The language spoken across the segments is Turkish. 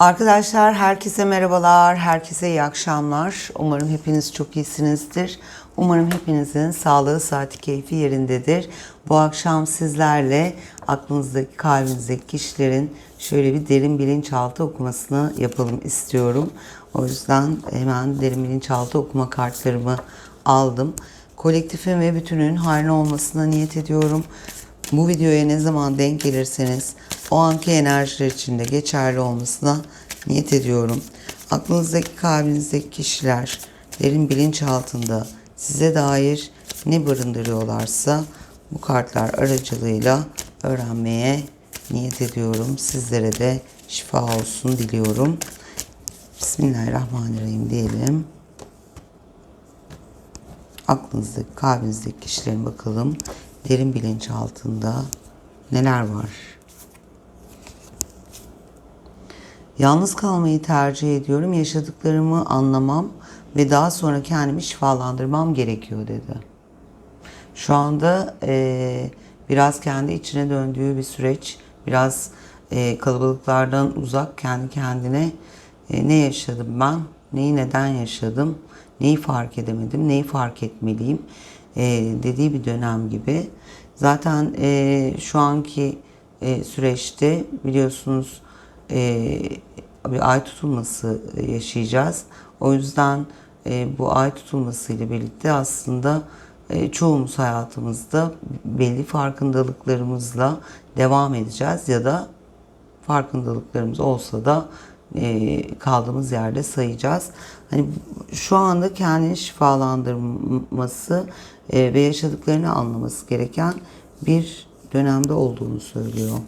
Arkadaşlar herkese merhabalar, herkese iyi akşamlar. Umarım hepiniz çok iyisinizdir. Umarım hepinizin sağlığı, saati, keyfi yerindedir. Bu akşam sizlerle aklınızdaki, kalbinizdeki kişilerin şöyle bir derin bilinçaltı okumasını yapalım istiyorum. O yüzden hemen derin bilinçaltı okuma kartlarımı aldım. Kolektifin ve bütünün hayrına olmasına niyet ediyorum. Bu videoya ne zaman denk gelirseniz o anki enerjiler içinde geçerli olmasına niyet ediyorum. Aklınızdaki, kalbinizdeki kişiler derin bilinç altında size dair ne barındırıyorlarsa bu kartlar aracılığıyla öğrenmeye niyet ediyorum. Sizlere de şifa olsun diliyorum. Bismillahirrahmanirrahim diyelim. Aklınızdaki, kalbinizdeki kişilerin bakalım derin bilinç altında neler var? Yalnız kalmayı tercih ediyorum. Yaşadıklarımı anlamam ve daha sonra kendimi şifalandırmam gerekiyor dedi. Şu anda e, biraz kendi içine döndüğü bir süreç. Biraz e, kalabalıklardan uzak kendi kendine e, ne yaşadım ben? Neyi neden yaşadım? Neyi fark edemedim? Neyi fark etmeliyim? E, dediği bir dönem gibi. Zaten e, şu anki e, süreçte biliyorsunuz bir ay tutulması yaşayacağız. O yüzden bu ay tutulması ile birlikte aslında çoğumuz hayatımızda belli farkındalıklarımızla devam edeceğiz ya da farkındalıklarımız olsa da e, kaldığımız yerde sayacağız. Hani şu anda kendini şifalandırması e, ve yaşadıklarını anlaması gereken bir dönemde olduğunu söylüyor.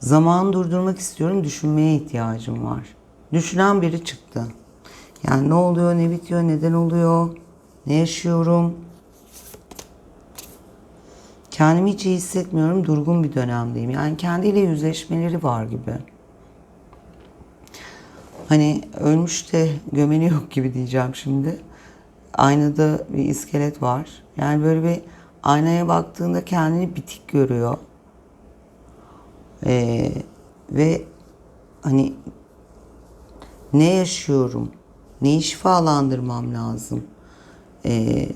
Zaman durdurmak istiyorum, düşünmeye ihtiyacım var. Düşünen biri çıktı. Yani ne oluyor, ne bitiyor, neden oluyor, ne yaşıyorum? Kendimi hiç iyi hissetmiyorum, durgun bir dönemdeyim. Yani kendiyle yüzleşmeleri var gibi. Hani ölmüş de gömeni yok gibi diyeceğim şimdi. Aynada bir iskelet var. Yani böyle bir aynaya baktığında kendini bitik görüyor. Ee, ve hani ne yaşıyorum, neyi şifalandırmam lazım ee,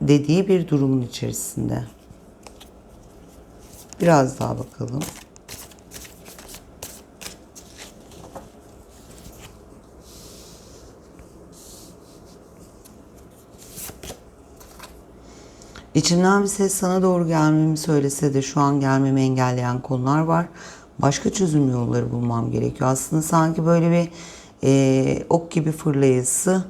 dediği bir durumun içerisinde. Biraz daha bakalım. İçimden bir ses sana doğru gelmemi söylese de şu an gelmemi engelleyen konular var. Başka çözüm yolları bulmam gerekiyor. Aslında sanki böyle bir e, ok gibi fırlayısı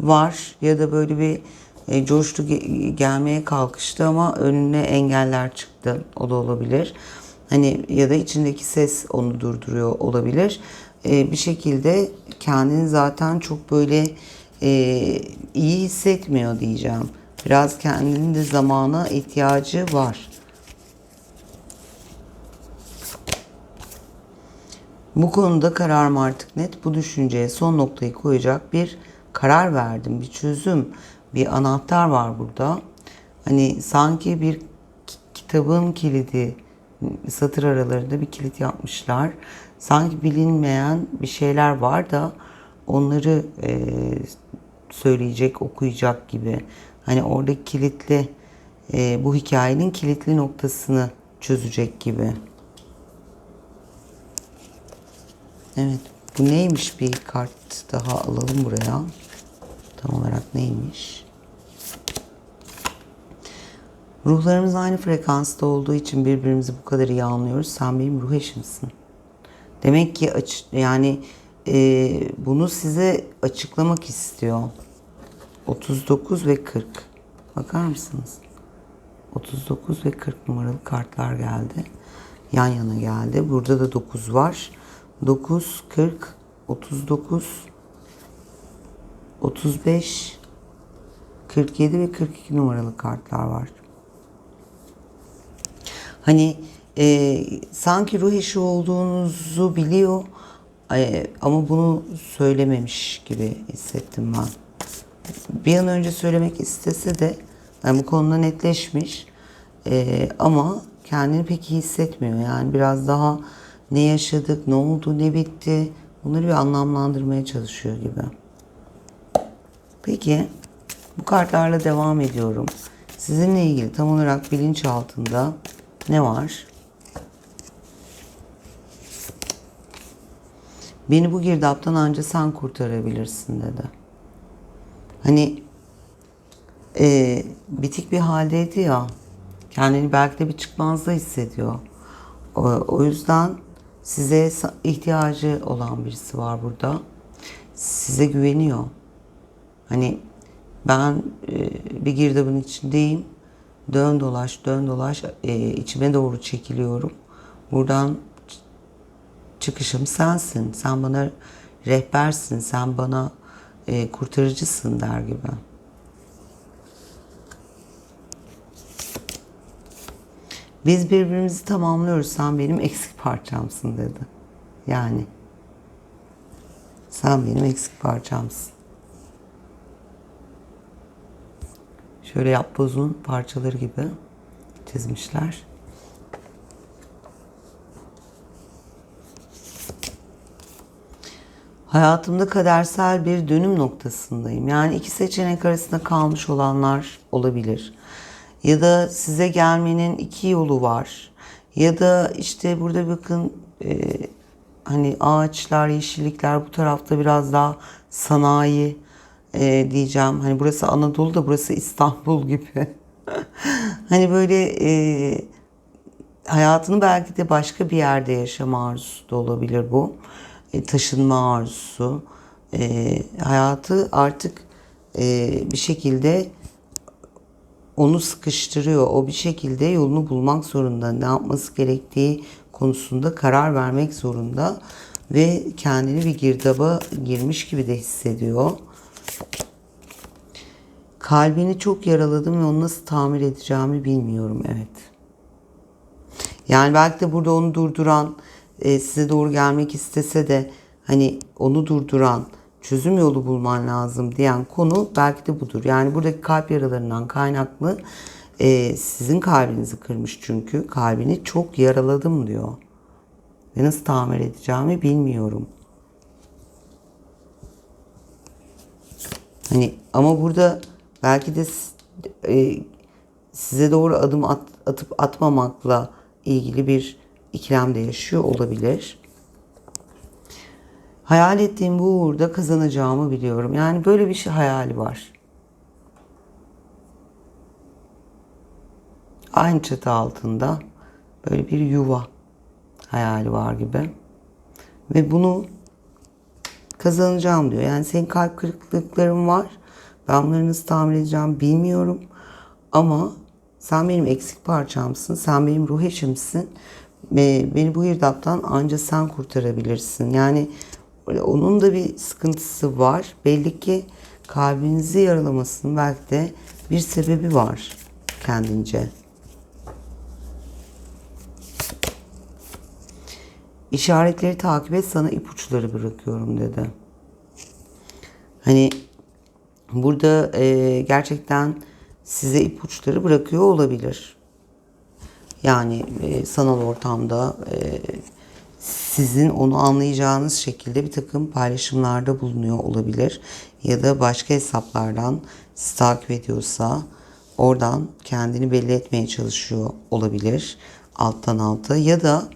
var ya da böyle bir e, coştu ge- gelmeye kalkıştı ama önüne engeller çıktı. O da olabilir. Hani ya da içindeki ses onu durduruyor olabilir. E, bir şekilde kendini zaten çok böyle e, iyi hissetmiyor diyeceğim. Biraz kendinin de zamana ihtiyacı var. Bu konuda kararım artık net. Bu düşünceye son noktayı koyacak bir karar verdim. Bir çözüm, bir anahtar var burada. Hani sanki bir kitabın kilidi, satır aralarında bir kilit yapmışlar. Sanki bilinmeyen bir şeyler var da onları e, söyleyecek, okuyacak gibi. Hani oradaki kilitli, e, bu hikayenin kilitli noktasını çözecek gibi. Evet. Bu neymiş bir kart daha alalım buraya. Tam olarak neymiş? Ruhlarımız aynı frekansta olduğu için birbirimizi bu kadar iyi anlıyoruz. Sen benim ruh eşimsin. Demek ki aç, yani e, bunu size açıklamak istiyor. 39 ve 40. Bakar mısınız? 39 ve 40 numaralı kartlar geldi. Yan yana geldi. Burada da 9 var. 9, 40, 39, 35, 47 ve 42 numaralı kartlar var. Hani e, sanki ruh eşi olduğunuzu biliyor e, ama bunu söylememiş gibi hissettim ben. Bir an önce söylemek istese de yani bu konuda netleşmiş e, ama kendini pek iyi hissetmiyor. Yani biraz daha Ne yaşadık, ne oldu, ne bitti. Bunları bir anlamlandırmaya çalışıyor gibi. Peki bu kartlarla devam ediyorum. Sizinle ilgili tam olarak bilinç altında ne var? Beni bu girdaptan anca sen kurtarabilirsin dedi. Hani e, bitik bir haldeydi ya. Kendini belki de bir çıkmazda hissediyor. O, o yüzden size ihtiyacı olan birisi var burada. Size güveniyor. Hani ben e, bir girdabın içindeyim. Dön dolaş, dön dolaş e, içime doğru çekiliyorum. Buradan çıkışım sensin. Sen bana rehbersin. Sen bana e, kurtarıcısın der gibi. Biz birbirimizi tamamlıyoruz. Sen benim eksik parçamsın dedi. Yani sen benim eksik parçamsın. Şöyle yapbozun parçaları gibi çizmişler. Hayatımda kadersel bir dönüm noktasındayım. Yani iki seçenek arasında kalmış olanlar olabilir. Ya da size gelmenin iki yolu var. Ya da işte burada bakın e, hani ağaçlar, yeşillikler bu tarafta biraz daha sanayi e, diyeceğim. Hani burası Anadolu da burası İstanbul gibi. hani böyle e, hayatını belki de başka bir yerde yaşama arzusu da olabilir bu. E, taşınma arzusu. E, hayatı artık e, bir şekilde onu sıkıştırıyor. O bir şekilde yolunu bulmak zorunda. Ne yapması gerektiği konusunda karar vermek zorunda. Ve kendini bir girdaba girmiş gibi de hissediyor. Kalbini çok yaraladım ve onu nasıl tamir edeceğimi bilmiyorum. Evet. Yani belki de burada onu durduran, e, size doğru gelmek istese de hani onu durduran, çözüm yolu bulman lazım diyen konu belki de budur. Yani buradaki kalp yaralarından kaynaklı e, sizin kalbinizi kırmış çünkü. Kalbini çok yaraladım diyor. Ve nasıl tamir edeceğimi bilmiyorum. Hani ama burada belki de e, size doğru adım at, atıp atmamakla ilgili bir ikilemde yaşıyor olabilir. Hayal ettiğim bu uğurda kazanacağımı biliyorum. Yani böyle bir şey hayali var. Aynı çatı altında böyle bir yuva hayali var gibi. Ve bunu kazanacağım diyor. Yani senin kalp kırıklıkların var. Ben bunları nasıl tamir edeceğim bilmiyorum. Ama sen benim eksik parçamsın. Sen benim ruh eşimsin. Ve beni bu girdaptan anca sen kurtarabilirsin. Yani onun da bir sıkıntısı var. Belli ki kalbinizi yaralamasının belki de bir sebebi var kendince. İşaretleri takip et sana ipuçları bırakıyorum dedi. Hani burada e, gerçekten size ipuçları bırakıyor olabilir. Yani e, sanal ortamda e, sizin onu anlayacağınız şekilde bir takım paylaşımlarda bulunuyor olabilir. Ya da başka hesaplardan sizi takip ediyorsa oradan kendini belli etmeye çalışıyor olabilir alttan alta. Ya da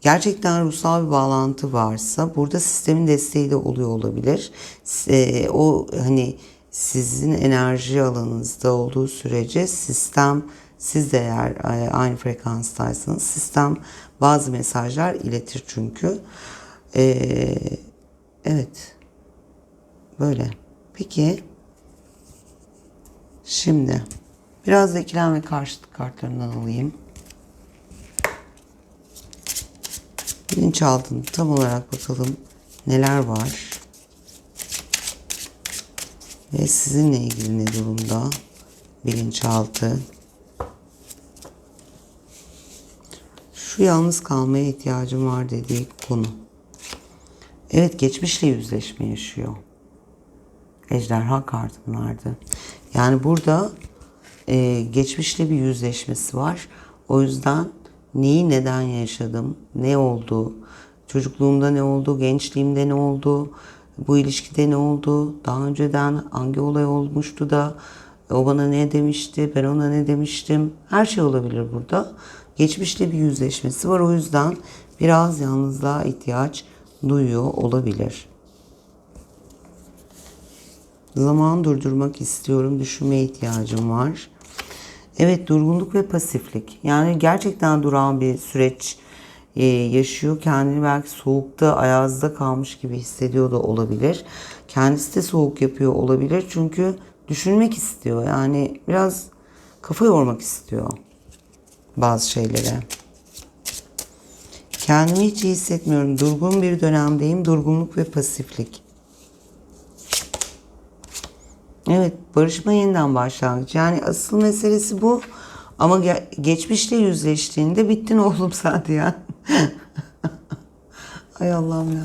gerçekten ruhsal bir bağlantı varsa burada sistemin desteği de oluyor olabilir. E, o hani sizin enerji alanınızda olduğu sürece sistem siz de eğer e, aynı frekanstaysanız sistem bazı mesajlar iletir çünkü. Ee, evet. Böyle. Peki. Şimdi biraz da ikilem ve karşıtlık kartlarından alayım. Bilinçaltında tam olarak bakalım neler var. Ve sizinle ilgili ne durumda? Bilinçaltı. Şu yalnız kalmaya ihtiyacım var dediği konu. Evet geçmişle yüzleşme yaşıyor. Ejderha kartını verdi. Yani burada e, geçmişle bir yüzleşmesi var. O yüzden Neyi neden yaşadım? Ne oldu? Çocukluğumda ne oldu? Gençliğimde ne oldu? Bu ilişkide ne oldu? Daha önceden hangi olay olmuştu da o bana ne demişti? Ben ona ne demiştim? Her şey olabilir burada. Geçmişle bir yüzleşmesi var. O yüzden biraz yalnızlığa ihtiyaç duyuyor olabilir. Zaman durdurmak istiyorum. Düşünmeye ihtiyacım var. Evet durgunluk ve pasiflik. Yani gerçekten duran bir süreç e, yaşıyor. Kendini belki soğukta, ayazda kalmış gibi hissediyor da olabilir. Kendisi de soğuk yapıyor olabilir. Çünkü düşünmek istiyor. Yani biraz kafa yormak istiyor bazı şeylere. Kendimi hiç iyi hissetmiyorum. Durgun bir dönemdeyim. Durgunluk ve pasiflik. Evet, barışma yeniden başlangıç. Yani asıl meselesi bu. Ama ge- geçmişle yüzleştiğinde bittin oğlum sen diyen. Ay Allah'ım ya.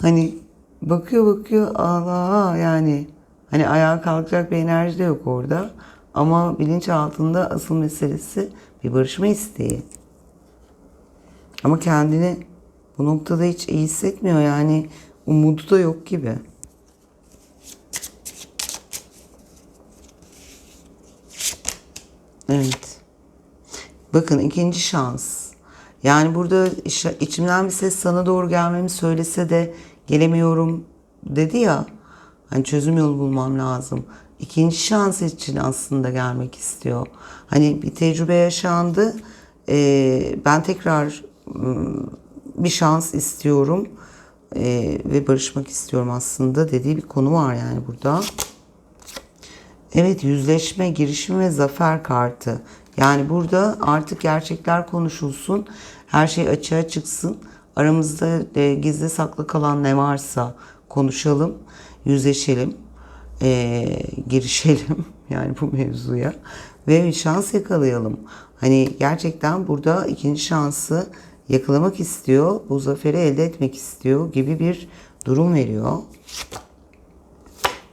Hani bakıyor bakıyor Allah yani. Hani ayağa kalkacak bir enerji de yok orada. Ama bilinç altında asıl meselesi bir barışma isteği. Ama kendini bu noktada hiç iyi hissetmiyor yani umudu da yok gibi. Evet. Bakın ikinci şans. Yani burada içimden bir ses sana doğru gelmemi söylese de gelemiyorum dedi ya. Hani çözüm yolu bulmam lazım. İkinci şans için aslında gelmek istiyor. Hani bir tecrübe yaşandı. Ee, ben tekrar ım, bir şans istiyorum. Ee, ve barışmak istiyorum aslında dediği bir konu var yani burada. Evet yüzleşme, girişim ve zafer kartı. Yani burada artık gerçekler konuşulsun. Her şey açığa çıksın. Aramızda e, gizli saklı kalan ne varsa konuşalım, yüzleşelim, e, girişelim yani bu mevzuya ve şans yakalayalım. Hani gerçekten burada ikinci şansı yakalamak istiyor, bu zaferi elde etmek istiyor gibi bir durum veriyor.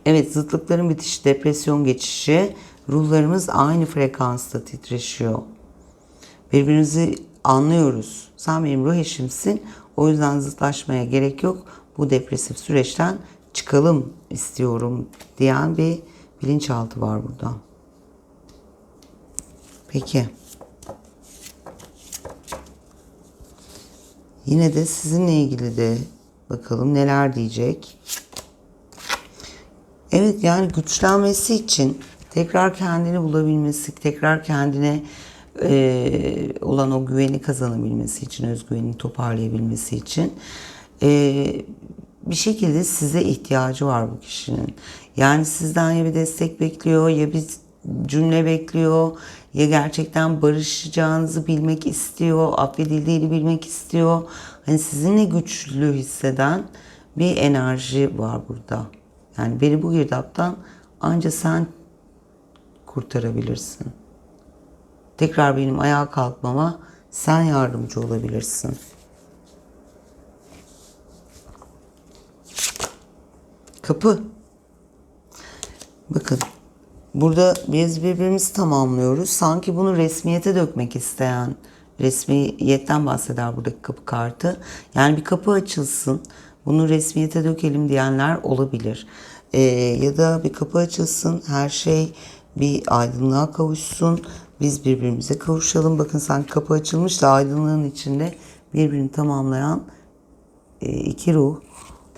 Evet zıtlıkların bitişi, depresyon geçişi, ruhlarımız aynı frekansta titreşiyor. Birbirimizi anlıyoruz. Sen benim ruh eşimsin. O yüzden zıtlaşmaya gerek yok. Bu depresif süreçten çıkalım istiyorum diyen bir bilinçaltı var burada. Peki. Yine de sizinle ilgili de bakalım neler diyecek. Evet yani güçlenmesi için tekrar kendini bulabilmesi, tekrar kendine e, olan o güveni kazanabilmesi için, özgüvenini toparlayabilmesi için e, bir şekilde size ihtiyacı var bu kişinin. Yani sizden ya bir destek bekliyor ya bir cümle bekliyor ya gerçekten barışacağınızı bilmek istiyor, affedildiğini bilmek istiyor. Hani sizinle güçlü hisseden bir enerji var burada. Yani beni bu girdaptan anca sen kurtarabilirsin. Tekrar benim ayağa kalkmama sen yardımcı olabilirsin. Kapı. Bakın. Burada biz birbirimizi tamamlıyoruz. Sanki bunu resmiyete dökmek isteyen, resmiyetten bahseder buradaki kapı kartı. Yani bir kapı açılsın, bunu resmiyete dökelim diyenler olabilir. Ee, ya da bir kapı açılsın, her şey bir aydınlığa kavuşsun, biz birbirimize kavuşalım. Bakın sanki kapı açılmış da aydınlığın içinde birbirini tamamlayan e, iki ruh.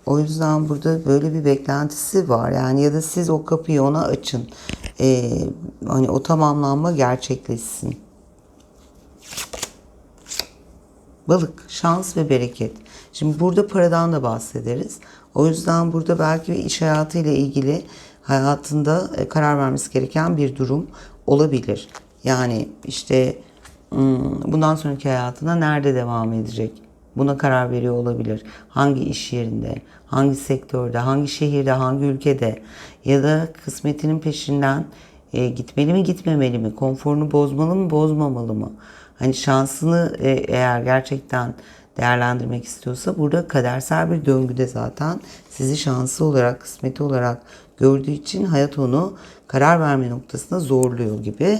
O yüzden burada böyle bir beklentisi var. Yani ya da siz o kapıyı ona açın. Ee, hani o tamamlanma gerçekleşsin. Balık, şans ve bereket. Şimdi burada paradan da bahsederiz. O yüzden burada belki iş hayatıyla ilgili hayatında e, karar vermesi gereken bir durum olabilir. Yani işte hmm, bundan sonraki hayatına nerede devam edecek? Buna karar veriyor olabilir. Hangi iş yerinde, hangi sektörde, hangi şehirde, hangi ülkede ya da kısmetinin peşinden e, gitmeli mi gitmemeli mi, konforunu bozmalı mı bozmamalı mı? Hani şansını e, eğer gerçekten değerlendirmek istiyorsa burada kadersel bir döngüde zaten sizi şanslı olarak, kısmeti olarak gördüğü için hayat onu karar verme noktasında zorluyor gibi.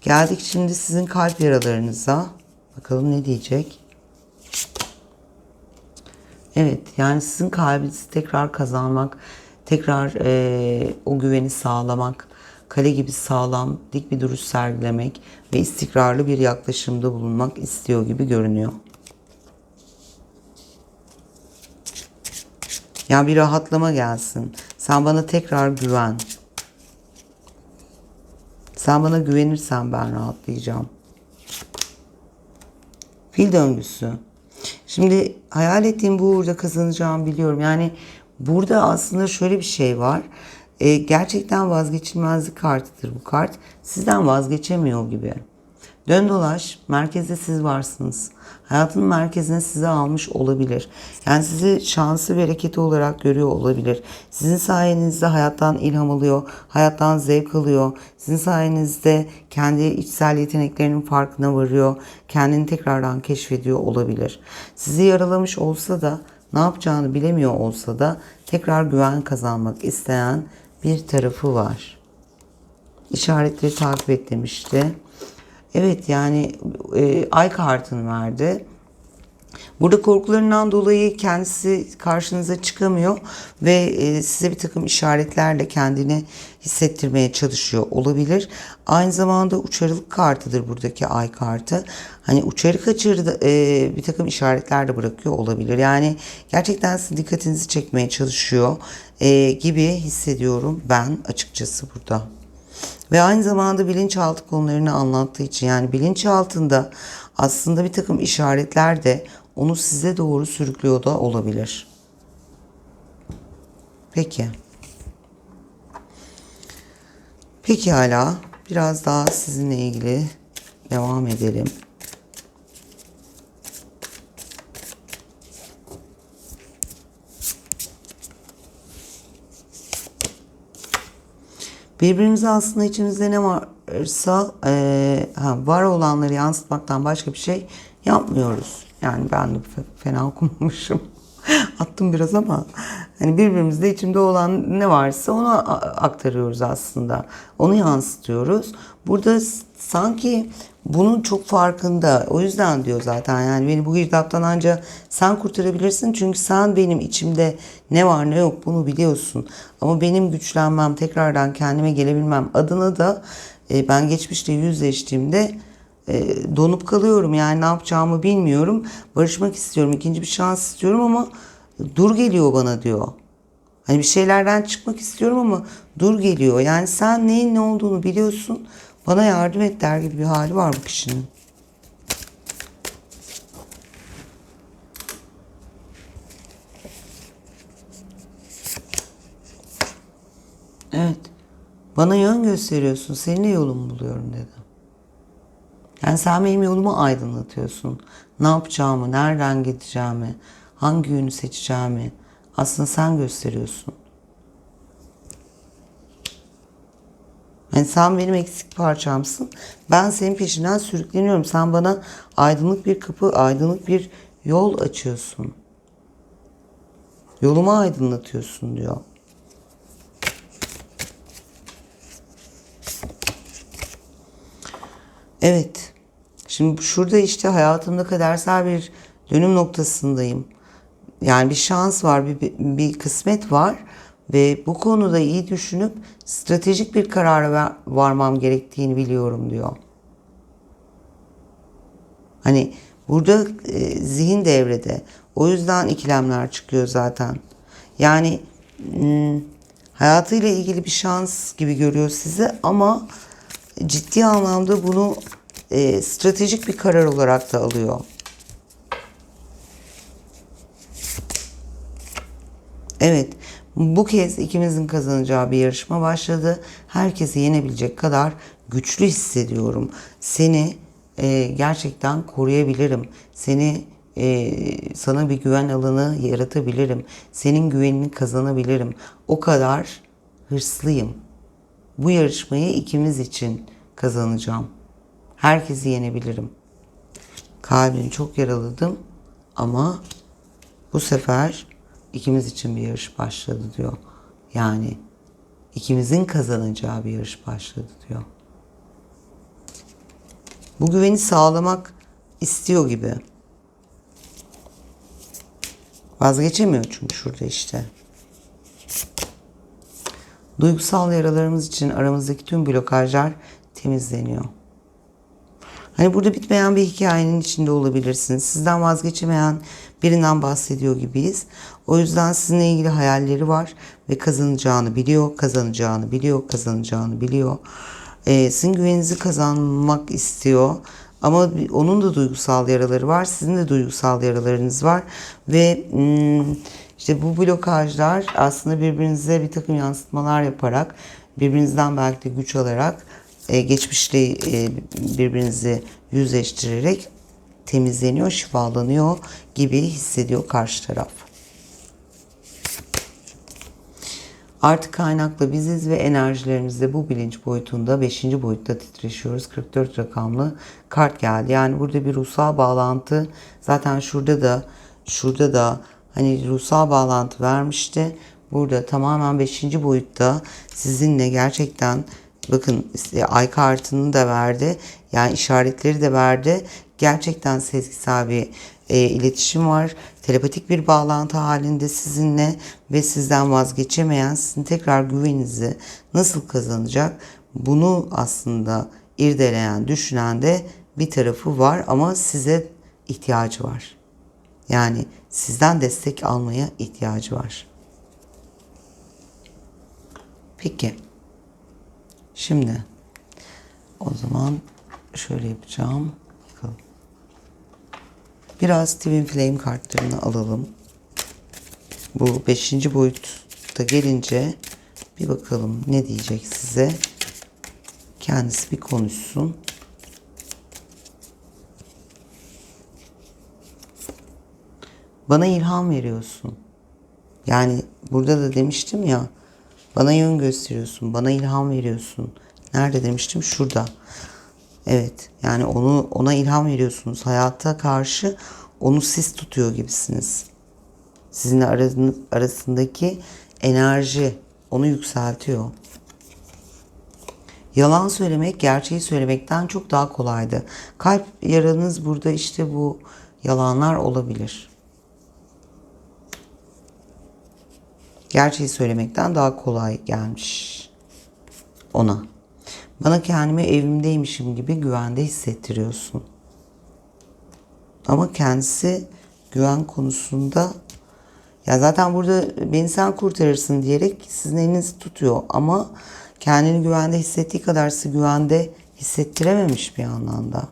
Geldik şimdi sizin kalp yaralarınıza. Bakalım ne diyecek? Evet yani sizin kalbinizi tekrar kazanmak, tekrar eee, o güveni sağlamak, kale gibi sağlam, dik bir duruş sergilemek ve istikrarlı bir yaklaşımda bulunmak istiyor gibi görünüyor. Ya bir rahatlama gelsin. Sen bana tekrar güven. Sen bana güvenirsen ben rahatlayacağım. Fil döngüsü. Şimdi hayal ettiğim bu uğurda kazanacağımı biliyorum. Yani burada aslında şöyle bir şey var. Ee, gerçekten vazgeçilmezlik kartıdır bu kart. Sizden vazgeçemiyor gibi. Dön dolaş, merkezde siz varsınız. Hayatın merkezine sizi almış olabilir. Yani sizi şansı bereketi olarak görüyor olabilir. Sizin sayenizde hayattan ilham alıyor, hayattan zevk alıyor. Sizin sayenizde kendi içsel yeteneklerinin farkına varıyor. Kendini tekrardan keşfediyor olabilir. Sizi yaralamış olsa da ne yapacağını bilemiyor olsa da tekrar güven kazanmak isteyen bir tarafı var. İşaretleri takip et demişti. Evet yani e, ay kartını verdi. Burada korkularından dolayı kendisi karşınıza çıkamıyor ve e, size bir takım işaretlerle kendini hissettirmeye çalışıyor olabilir. Aynı zamanda uçarılık kartıdır buradaki ay kartı. Hani uçarı kaçırdı e, bir takım işaretler de bırakıyor olabilir. Yani gerçekten sizin dikkatinizi çekmeye çalışıyor e, gibi hissediyorum ben açıkçası burada. Ve aynı zamanda bilinçaltı konularını anlattığı için yani bilinçaltında aslında bir takım işaretler de onu size doğru sürüklüyor da olabilir. Peki. Peki hala biraz daha sizinle ilgili devam edelim. Birbirimize aslında içimizde ne varsa e, ha, var olanları yansıtmaktan başka bir şey yapmıyoruz. Yani ben de fe- fena okumamışım. Attım biraz ama hani birbirimizde içimde olan ne varsa onu aktarıyoruz aslında. Onu yansıtıyoruz. Burada sanki bunun çok farkında. O yüzden diyor zaten yani beni bu girdaptan anca sen kurtarabilirsin. Çünkü sen benim içimde ne var ne yok bunu biliyorsun. Ama benim güçlenmem, tekrardan kendime gelebilmem adına da e, ben geçmişte yüzleştiğimde e, donup kalıyorum. Yani ne yapacağımı bilmiyorum. Barışmak istiyorum. ikinci bir şans istiyorum ama dur geliyor bana diyor. Hani bir şeylerden çıkmak istiyorum ama dur geliyor. Yani sen neyin ne olduğunu biliyorsun. Bana yardım et der gibi bir hali var bu kişinin. Evet. Bana yön gösteriyorsun. Seninle yolumu buluyorum dedi. Yani sen benim yolumu aydınlatıyorsun. Ne yapacağımı, nereden gideceğimi, hangi yönü seçeceğimi aslında sen gösteriyorsun. Yani sen benim eksik parçamsın. Ben senin peşinden sürükleniyorum. Sen bana aydınlık bir kapı, aydınlık bir yol açıyorsun. Yolumu aydınlatıyorsun diyor. Evet. Şimdi şurada işte hayatımda kadersel bir dönüm noktasındayım. Yani bir şans var, bir, bir kısmet var ve bu konuda iyi düşünüp stratejik bir karara varmam gerektiğini biliyorum diyor. Hani burada e, zihin devrede. O yüzden ikilemler çıkıyor zaten. Yani hmm, hayatıyla ilgili bir şans gibi görüyor sizi ama ciddi anlamda bunu e, stratejik bir karar olarak da alıyor. Evet, bu kez ikimizin kazanacağı bir yarışma başladı. Herkesi yenebilecek kadar güçlü hissediyorum. Seni e, gerçekten koruyabilirim. Seni e, sana bir güven alanı yaratabilirim. Senin güvenini kazanabilirim. O kadar hırslıyım. Bu yarışmayı ikimiz için kazanacağım. Herkesi yenebilirim. Kalbini çok yaraladım ama bu sefer ikimiz için bir yarış başladı diyor. Yani ikimizin kazanacağı bir yarış başladı diyor. Bu güveni sağlamak istiyor gibi. Vazgeçemiyor çünkü şurada işte. Duygusal yaralarımız için aramızdaki tüm blokajlar temizleniyor. Hani burada bitmeyen bir hikayenin içinde olabilirsiniz. Sizden vazgeçemeyen birinden bahsediyor gibiyiz. O yüzden sizinle ilgili hayalleri var ve kazanacağını biliyor, kazanacağını biliyor, kazanacağını biliyor. Ee, sizin güveninizi kazanmak istiyor. Ama onun da duygusal yaraları var, sizin de duygusal yaralarınız var ve hmm, işte bu blokajlar aslında birbirinize bir takım yansıtmalar yaparak, birbirinizden belki de güç alarak e, geçmişle e, birbirinizi yüzleştirerek temizleniyor, şifalanıyor gibi hissediyor karşı taraf. Artık kaynakla biziz ve enerjilerimizde bu bilinç boyutunda 5. boyutta titreşiyoruz. 44 rakamlı kart geldi. Yani burada bir ruhsal bağlantı zaten şurada da şurada da hani ruhsal bağlantı vermişti. Burada tamamen 5. boyutta sizinle gerçekten bakın ay kartını da verdi. Yani işaretleri de verdi. Gerçekten sezgisel bir e, iletişim var. Telepatik bir bağlantı halinde sizinle ve sizden vazgeçemeyen sizin tekrar güveninizi nasıl kazanacak? Bunu aslında irdeleyen, düşünen de bir tarafı var ama size ihtiyacı var. Yani sizden destek almaya ihtiyacı var. Peki. Şimdi o zaman şöyle yapacağım. Biraz Twin Flame kartlarını alalım. Bu 5. boyutta gelince bir bakalım ne diyecek size. Kendisi bir konuşsun. Bana ilham veriyorsun. Yani burada da demiştim ya bana yön gösteriyorsun, bana ilham veriyorsun. Nerede demiştim? Şurada. Evet. Yani onu ona ilham veriyorsunuz. Hayata karşı onu siz tutuyor gibisiniz. Sizinle arasındaki enerji onu yükseltiyor. Yalan söylemek gerçeği söylemekten çok daha kolaydı. Kalp yaranız burada işte bu yalanlar olabilir. Gerçeği söylemekten daha kolay gelmiş ona. Bana kendimi evimdeymişim gibi güvende hissettiriyorsun. Ama kendisi güven konusunda ya zaten burada beni sen kurtarırsın diyerek sizin elinizi tutuyor ama kendini güvende hissettiği kadar sizi güvende hissettirememiş bir anlamda.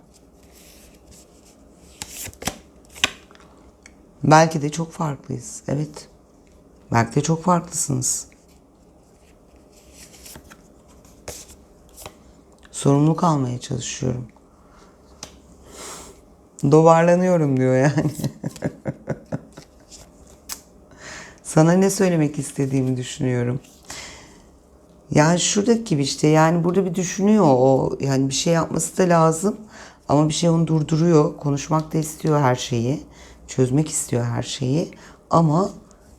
Belki de çok farklıyız. Evet. Belki de çok farklısınız. Sorumluluk almaya çalışıyorum. Dovarlanıyorum diyor yani. Sana ne söylemek istediğimi düşünüyorum. Yani şuradaki gibi işte yani burada bir düşünüyor o yani bir şey yapması da lazım ama bir şey onu durduruyor. Konuşmak da istiyor her şeyi. Çözmek istiyor her şeyi ama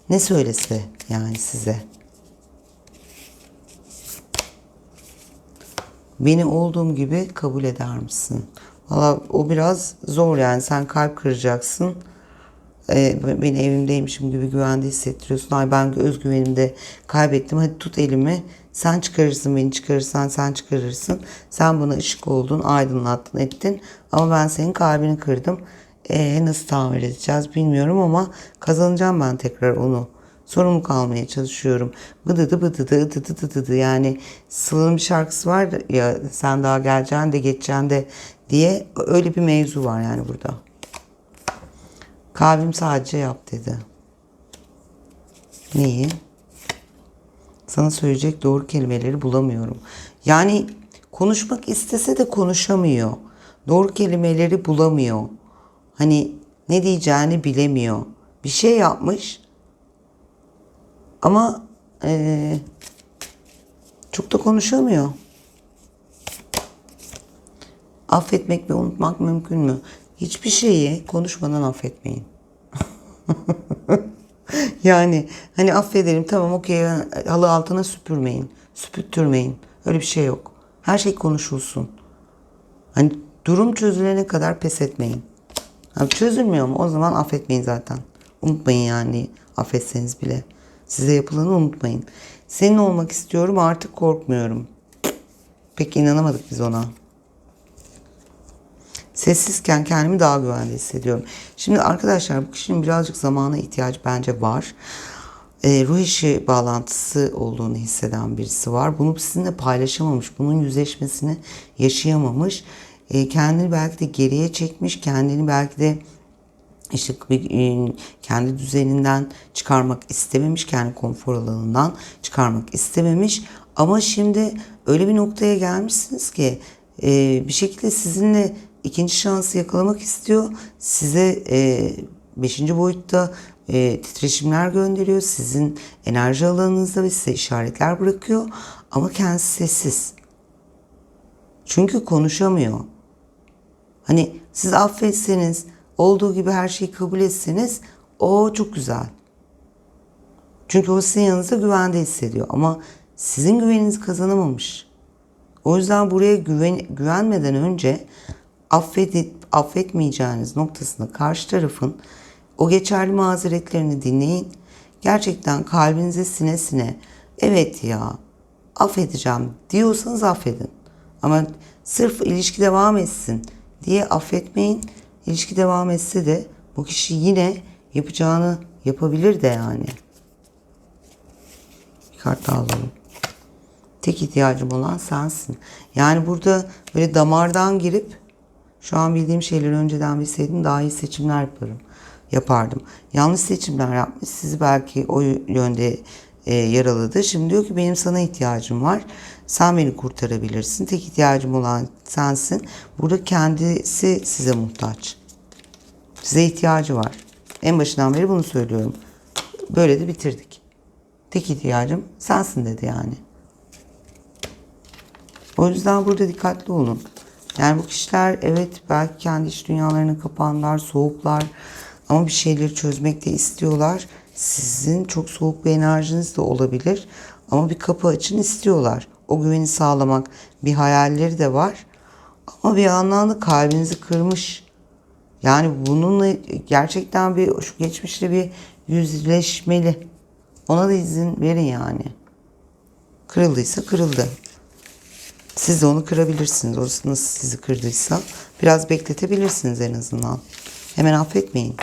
ne söylese yani size. Beni olduğum gibi kabul eder misin? Valla o biraz zor yani sen kalp kıracaksın. Ee, beni evimdeymişim gibi güvende hissettiriyorsun. Ay ben özgüvenimde kaybettim. Hadi tut elimi. Sen çıkarırsın beni çıkarırsan sen çıkarırsın. Sen bana ışık oldun, aydınlattın, ettin. Ama ben senin kalbini kırdım. Ee, nasıl tamir edeceğiz bilmiyorum ama kazanacağım ben tekrar onu sorumluluk almaya çalışıyorum. Bıdıdı bıdıdı ıdıdı dıdıdı yani Sıla'nın şarkısı var ya sen daha geleceksin de geçeceksin de diye öyle bir mevzu var yani burada. Kalbim sadece yap dedi. Neyi? Sana söyleyecek doğru kelimeleri bulamıyorum. Yani konuşmak istese de konuşamıyor. Doğru kelimeleri bulamıyor. Hani ne diyeceğini bilemiyor. Bir şey yapmış ama ee, çok da konuşamıyor. Affetmek ve unutmak mümkün mü? Hiçbir şeyi konuşmadan affetmeyin. yani hani affederim tamam okey halı altına süpürmeyin. Süpürtürmeyin. Öyle bir şey yok. Her şey konuşulsun. Hani durum çözülene kadar pes etmeyin. Ha, çözülmüyor mu? O zaman affetmeyin zaten. Unutmayın yani affetseniz bile. Size yapılanı unutmayın. Senin olmak istiyorum artık korkmuyorum. Pek inanamadık biz ona. Sessizken kendimi daha güvende hissediyorum. Şimdi arkadaşlar bu kişinin birazcık zamana ihtiyacı bence var. E, ruh işi bağlantısı olduğunu hisseden birisi var. Bunu sizinle paylaşamamış. Bunun yüzleşmesini yaşayamamış. E, kendini belki de geriye çekmiş. Kendini belki de işte e, kendi düzeninden çıkarmak istememiş, kendi konfor alanından çıkarmak istememiş. Ama şimdi öyle bir noktaya gelmişsiniz ki e, bir şekilde sizinle ikinci şansı yakalamak istiyor. Size e, beşinci boyutta titreşimler gönderiyor. Sizin enerji alanınızda ve size işaretler bırakıyor. Ama kendisi sessiz. Çünkü konuşamıyor. Hani siz affetseniz, olduğu gibi her şeyi kabul etseniz o çok güzel. Çünkü o sizin yanınızda güvende hissediyor ama sizin güveninizi kazanamamış. O yüzden buraya güven, güvenmeden önce affedip affetmeyeceğiniz noktasında karşı tarafın o geçerli mazeretlerini dinleyin. Gerçekten kalbinize sine sine evet ya affedeceğim diyorsanız affedin. Ama sırf ilişki devam etsin diye affetmeyin. İlişki devam etse de bu kişi yine yapacağını yapabilir de yani. Bir kart daha alalım. Tek ihtiyacım olan sensin. Yani burada böyle damardan girip şu an bildiğim şeyleri önceden bilseydim daha iyi seçimler yaparım. Yapardım. Yanlış seçimler yapmış. Sizi belki o yönde e, yaraladı. Şimdi diyor ki benim sana ihtiyacım var. Sen beni kurtarabilirsin. Tek ihtiyacım olan sensin. Burada kendisi size muhtaç. Size ihtiyacı var. En başından beri bunu söylüyorum. Böyle de bitirdik. Tek ihtiyacım sensin dedi yani. O yüzden burada dikkatli olun. Yani bu kişiler evet belki kendi iç dünyalarına kapandılar, soğuklar ama bir şeyleri çözmek de istiyorlar. Sizin çok soğuk bir enerjiniz de olabilir ama bir kapı açın istiyorlar. O güveni sağlamak bir hayalleri de var. Ama bir yandan da kalbinizi kırmış. Yani bununla gerçekten bir şu geçmişte bir yüzleşmeli. Ona da izin verin yani. Kırıldıysa kırıldı. Siz de onu kırabilirsiniz. Orası nasıl sizi kırdıysa biraz bekletebilirsiniz en azından. Hemen affetmeyin.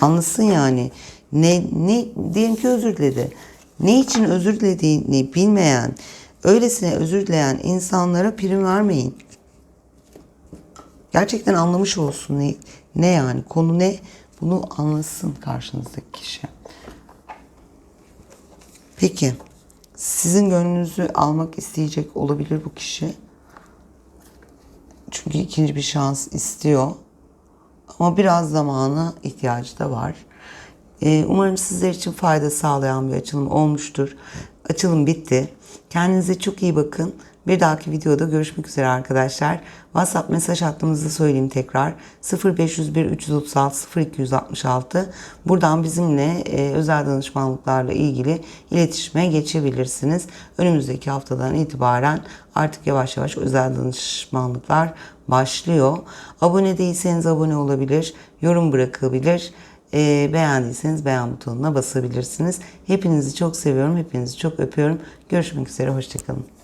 Anlasın yani. Ne, ne diyelim ki özür diledi. Ne için özür dilediğini bilmeyen, öylesine özür dileyen insanlara prim vermeyin. Gerçekten anlamış olsun ne, ne yani konu ne bunu anlasın karşınızdaki kişi. Peki sizin gönlünüzü almak isteyecek olabilir bu kişi. Çünkü ikinci bir şans istiyor. Ama biraz zamana ihtiyacı da var. Ee, umarım sizler için fayda sağlayan bir açılım olmuştur. Açılım bitti. Kendinize çok iyi bakın. Bir dahaki videoda görüşmek üzere arkadaşlar. WhatsApp mesaj hattımızı söyleyeyim tekrar. 0501 336 0266. Buradan bizimle e, özel danışmanlıklarla ilgili iletişime geçebilirsiniz. Önümüzdeki haftadan itibaren artık yavaş yavaş özel danışmanlıklar başlıyor. Abone değilseniz abone olabilir, yorum bırakabilir. E, beğendiyseniz beğen butonuna basabilirsiniz. Hepinizi çok seviyorum, hepinizi çok öpüyorum. Görüşmek üzere, hoşçakalın.